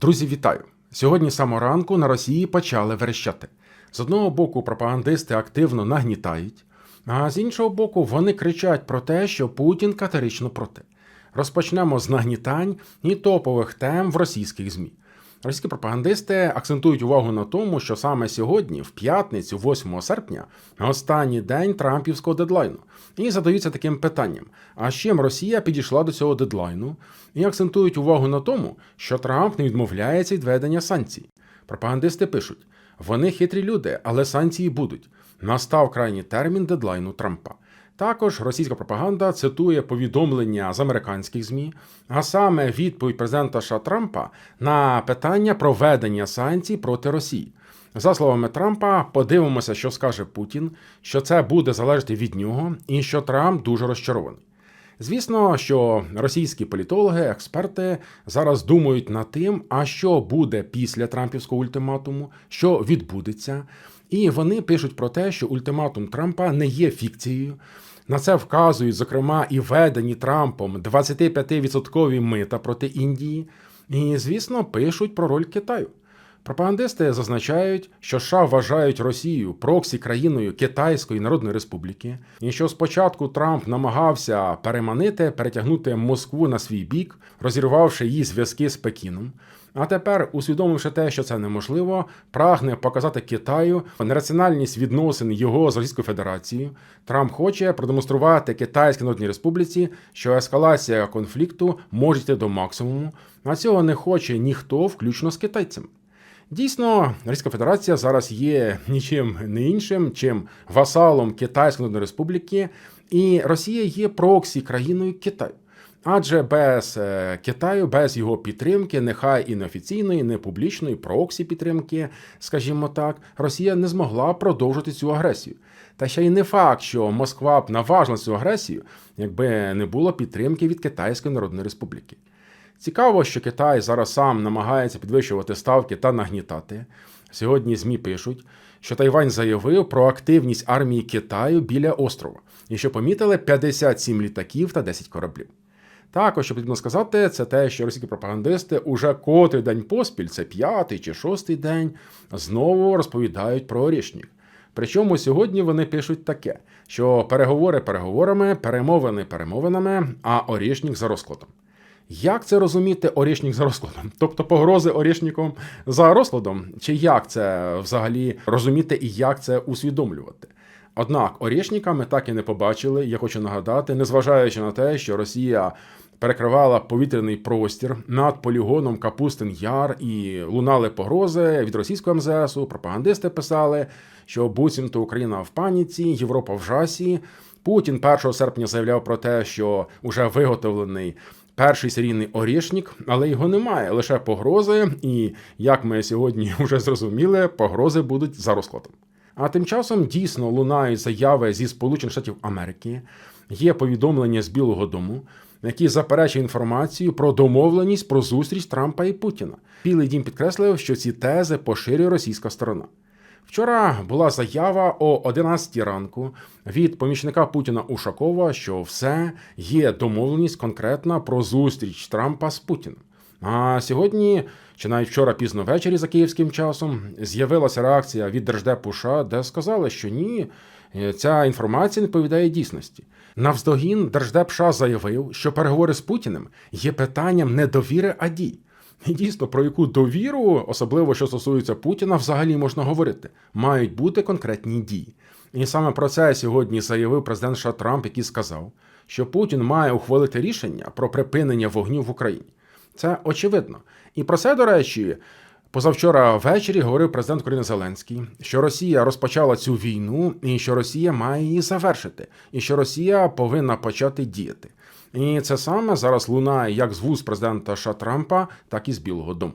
Друзі, вітаю! Сьогодні самого ранку на Росії почали верещати. З одного боку, пропагандисти активно нагнітають, а з іншого боку, вони кричать про те, що Путін категорично проти. Розпочнемо з нагнітань і топових тем в російських ЗМІ. Російські пропагандисти акцентують увагу на тому, що саме сьогодні, в п'ятницю, 8 серпня, останній день Трампівського дедлайну, і задаються таким питанням: а з чим Росія підійшла до цього дедлайну? І акцентують увагу на тому, що Трамп не відмовляється від ведення санкцій. Пропагандисти пишуть: вони хитрі люди, але санкції будуть. Настав крайній термін дедлайну Трампа. Також російська пропаганда цитує повідомлення з американських ЗМІ, а саме відповідь президента США Трампа на питання проведення санкцій проти Росії. За словами Трампа, подивимося, що скаже Путін, що це буде залежати від нього, і що Трамп дуже розчарований. Звісно, що російські політологи, експерти зараз думають над тим, а що буде після Трампівського ультиматуму, що відбудеться. І вони пишуть про те, що ультиматум Трампа не є фікцією. На це вказують, зокрема, і введені Трампом 25% мита проти Індії. І, звісно, пишуть про роль Китаю. Пропагандисти зазначають, що США вважають Росію проксі країною Китайської Народної Республіки, і що спочатку Трамп намагався переманити, перетягнути Москву на свій бік, розірвавши її зв'язки з Пекіном. А тепер, усвідомивши те, що це неможливо, прагне показати Китаю нераціональність відносин його з Російською Федерацією. Трамп хоче продемонструвати Китайській Народній Республіці, що ескалація конфлікту може йти до максимуму, а цього не хоче ніхто, включно з китайцями. Дійсно, Російська Федерація зараз є нічим не іншим, чим васалом Китайської Народної Республіки, і Росія є проксі країною Китаю. Адже без е, Китаю, без його підтримки, нехай і неофіційної, не публічної проксі підтримки, скажімо так, Росія не змогла продовжити цю агресію. Та ще й не факт, що Москва б наважила цю агресію, якби не було підтримки від Китайської Народної Республіки. Цікаво, що Китай зараз сам намагається підвищувати ставки та нагнітати. Сьогодні ЗМІ пишуть, що Тайвань заявив про активність армії Китаю біля острова і що помітили 57 літаків та 10 кораблів. Також, що потрібно сказати, це те, що російські пропагандисти уже котрий день поспіль, це п'ятий чи шостий день, знову розповідають про Орішнік. Причому сьогодні вони пишуть таке, що переговори переговорами, перемовини перемовинами, а Орішнік за розкладом. Як це розуміти Орішнік за розкладом? Тобто погрози Орішніком за розкладом? Чи як це взагалі розуміти і як це усвідомлювати? Однак Орішніка ми так і не побачили. Я хочу нагадати, незважаючи на те, що Росія перекривала повітряний простір над полігоном Капустин Яр і лунали погрози від російського МЗСу. Пропагандисти писали, що буцімто Україна в паніці, Європа в жасі. Путін 1 серпня заявляв про те, що вже виготовлений. Перший серійний орішнік, але його немає, лише погрози. І як ми сьогодні вже зрозуміли, погрози будуть за розкладом. А тим часом дійсно лунають заяви зі Сполучених Штатів Америки, є повідомлення з Білого Дому, які заперечують інформацію про домовленість про зустріч Трампа і Путіна. Білий дім підкреслив, що ці тези поширює російська сторона. Вчора була заява о 11 ранку від помічника Путіна Ушакова, що все є домовленість конкретна про зустріч Трампа з Путіним. А сьогодні, чи навіть вчора пізно ввечері за київським часом, з'явилася реакція від Держдепу США, де сказали, що ні, ця інформація не відповідає дійсності. Навздогін Держдеп США заявив, що переговори з Путіним є питанням не довіри, а дій. І дійсно, про яку довіру, особливо що стосується Путіна, взагалі можна говорити. Мають бути конкретні дії. І саме про це сьогодні заявив президент США Трамп, який сказав, що Путін має ухвалити рішення про припинення вогню в Україні. Це очевидно. І про це, до речі, позавчора ввечері говорив президент України Зеленський, що Росія розпочала цю війну, і що Росія має її завершити, і що Росія повинна почати діяти. І це саме зараз лунає як з вуз президента США Трампа, так і з Білого Дому.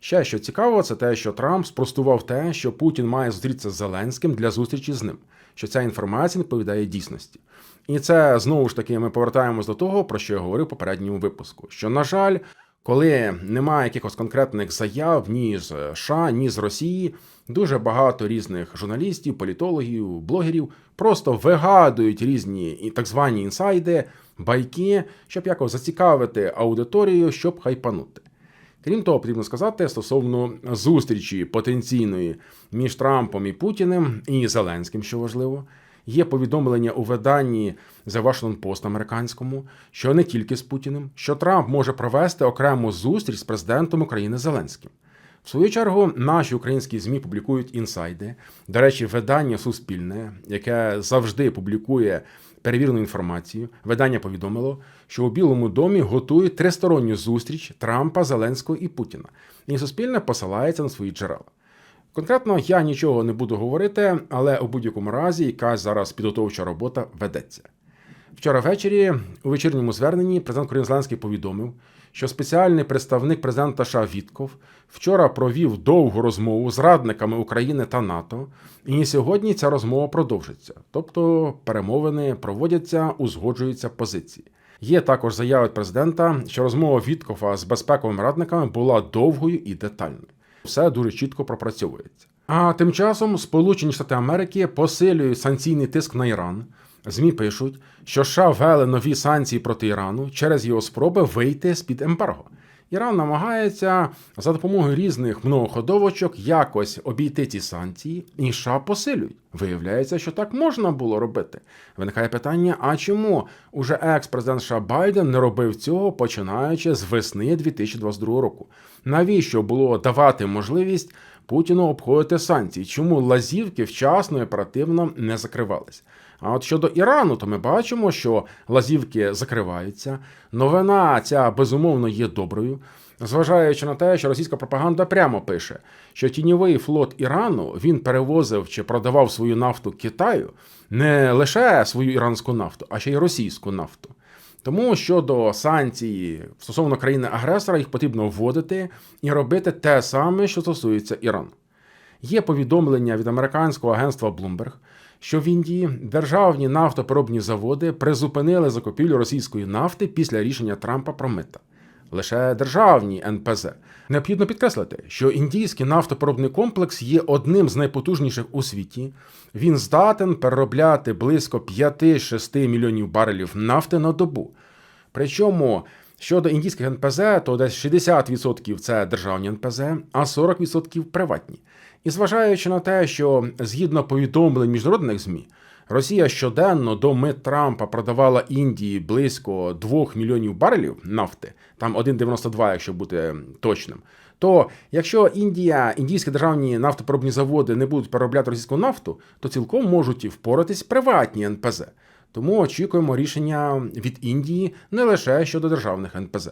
Ще що цікаво, це те, що Трамп спростував те, що Путін має зустрітися з Зеленським для зустрічі з ним, що ця інформація не відповідає дійсності. І це знову ж таки ми повертаємось до того, про що я говорив в попередньому випуску. Що, на жаль, коли немає якихось конкретних заяв ні з США, ні з Росії, дуже багато різних журналістів, політологів, блогерів просто вигадують різні так звані інсайди, байки, щоб якось зацікавити аудиторію, щоб хайпанути. Крім того, потрібно сказати стосовно зустрічі потенційної між Трампом і Путіним і Зеленським, що важливо. Є повідомлення у виданні The Washington Post американському, що не тільки з Путіним, що Трамп може провести окрему зустріч з президентом України Зеленським. В свою чергу, наші українські ЗМІ публікують інсайди. До речі, видання Суспільне, яке завжди публікує перевірену інформацію. Видання повідомило, що у Білому домі готують тристоронню зустріч Трампа, Зеленського і Путіна. І Суспільне посилається на свої джерела. Конкретно я нічого не буду говорити, але у будь-якому разі якась зараз підготовча робота ведеться. Вчора ввечері у вечірньому зверненні президент Корін Зеленський повідомив, що спеціальний представник президента США Вітков вчора провів довгу розмову з радниками України та НАТО, і сьогодні ця розмова продовжиться. Тобто перемовини проводяться, узгоджуються позиції. Є також заява від президента, що розмова Віткова з безпековими радниками була довгою і детальною. Все дуже чітко пропрацьовується. А тим часом Сполучені Штати Америки посилюють санкційний тиск на Іран. ЗМІ пишуть, що США ввели нові санкції проти Ірану через його спроби вийти з під ембарго. Іран намагається за допомогою різних многоходовочок якось обійти ці санкції, і США посилюють. Виявляється, що так можна було робити. Виникає питання: а чому уже екс-президент США Байден не робив цього, починаючи з весни 2022 року? Навіщо було давати можливість Путіну обходити санкції? Чому лазівки вчасно і оперативно не закривались? А от щодо Ірану, то ми бачимо, що лазівки закриваються. Новина ця безумовно є доброю, зважаючи на те, що російська пропаганда прямо пише, що тіньовий флот Ірану він перевозив чи продавав свою нафту Китаю не лише свою іранську нафту, а ще й російську нафту. Тому щодо санкцій стосовно країни-агресора, їх потрібно вводити і робити те саме, що стосується Ірану. Є повідомлення від американського агентства Bloomberg, що в Індії державні нафтопереробні заводи призупинили закупівлю російської нафти після рішення Трампа про мита. Лише державні НПЗ. Необхідно підкреслити, що індійський нафтопереробний комплекс є одним з найпотужніших у світі. Він здатен переробляти близько 5-6 мільйонів барелів нафти на добу. Причому щодо індійських НПЗ, то десь 60% це державні НПЗ, а 40% приватні. І зважаючи на те, що згідно повідомлень міжнародних ЗМІ, Росія щоденно до мит Трампа продавала Індії близько 2 мільйонів барелів нафти, там 1,92, якщо бути точним. То якщо Індія, індійські державні нафтопереробні заводи не будуть переробляти російську нафту, то цілком можуть впоратись приватні НПЗ. Тому очікуємо рішення від Індії не лише щодо державних НПЗ.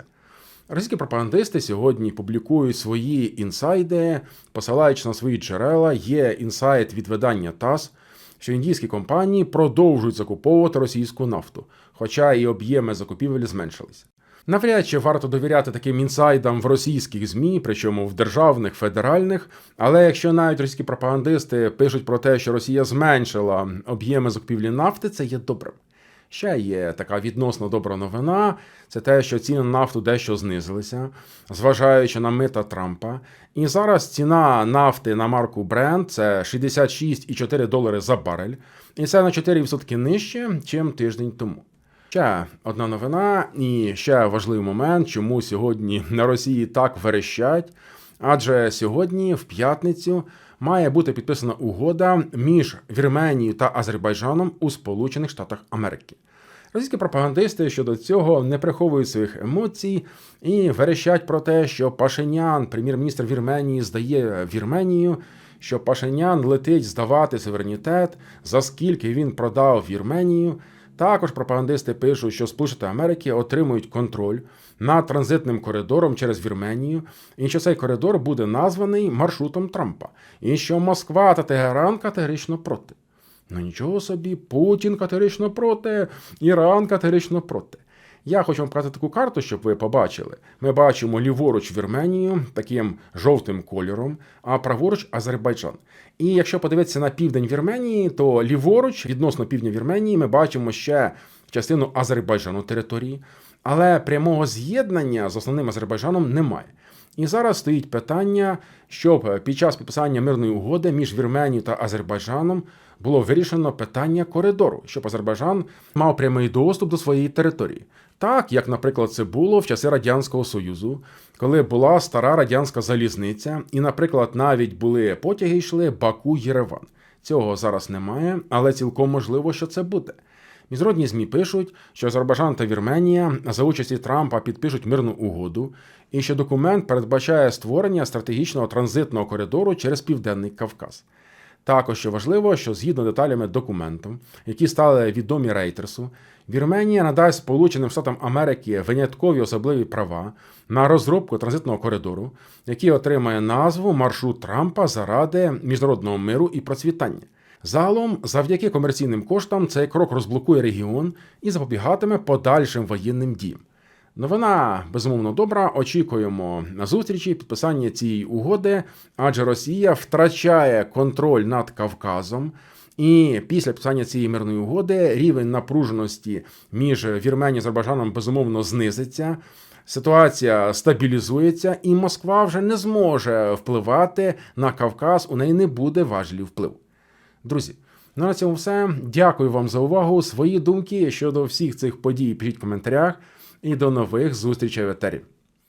Російські пропагандисти сьогодні публікують свої інсайди, посилаючи на свої джерела. Є інсайт від видання ТАСС, що індійські компанії продовжують закуповувати російську нафту, хоча і об'єми закупівель зменшилися. Навряд чи варто довіряти таким інсайдам в російських ЗМІ, причому в державних, федеральних. Але якщо навіть російські пропагандисти пишуть про те, що Росія зменшила об'єми закупівлі нафти, це є добрим. Ще є така відносно добра новина. Це те, що ціни на нафту дещо знизилися, зважаючи на мита Трампа. І зараз ціна нафти на марку Brent – це 66,4 долари за барель. І це на 4% нижче, ніж тиждень тому. Ще одна новина, і ще важливий момент, чому сьогодні на Росії так верещать. Адже сьогодні, в п'ятницю, має бути підписана угода між Вірменією та Азербайджаном у Сполучених Штатах Америки. Російські пропагандисти щодо цього не приховують своїх емоцій і верещать про те, що Пашинян, прем'єр-міністр Вірменії, здає Вірменію, що Пашинян летить здавати суверенітет, за скільки він продав Вірменію. Також пропагандисти пишуть, що Сполучені Америки отримують контроль над транзитним коридором через Вірменію, і що цей коридор буде названий маршрутом Трампа, і що Москва та Тегеран категорично проти. Ну нічого собі, Путін категорично проти, Іран категорично проти. Я хочу вам показати таку карту, щоб ви побачили. Ми бачимо ліворуч Вірменію таким жовтим кольором, а праворуч Азербайджан. І якщо подивитися на південь Вірменії, то ліворуч, відносно півдня Вірменії, ми бачимо ще частину Азербайджану території, але прямого з'єднання з основним Азербайджаном немає. І зараз стоїть питання, щоб під час підписання мирної угоди між Вірменією та Азербайджаном було вирішено питання коридору, щоб Азербайджан мав прямий доступ до своєї території. Так, як, наприклад, це було в часи Радянського Союзу, коли була стара радянська залізниця, і, наприклад, навіть були потяги йшли Баку-Єреван. Цього зараз немає, але цілком можливо, що це буде. Міжнародні ЗМІ пишуть, що Азербайджан та Вірменія за участі Трампа підпишуть мирну угоду, і що документ передбачає створення стратегічного транзитного коридору через Південний Кавказ. Також що важливо, що згідно деталями документу, які стали відомі Рейтерсу, Вірменія надасть Сполученим Штатам Америки виняткові особливі права на розробку транзитного коридору, який отримає назву Маршрут Трампа заради міжнародного миру і процвітання. Загалом, завдяки комерційним коштам, цей крок розблокує регіон і запобігатиме подальшим воєнним діям. Новина безумовно добра. Очікуємо на зустрічі підписання цієї угоди, адже Росія втрачає контроль над Кавказом. І після підписання цієї мирної угоди рівень напруженості між Вірменією і Азербайджаном безумовно знизиться. Ситуація стабілізується, і Москва вже не зможе впливати на Кавказ. У неї не буде важелів впливу. Друзі, ну на цьому все. Дякую вам за увагу. Свої думки щодо всіх цих подій пишіть в коментарях. І до нових зустрічей в етері.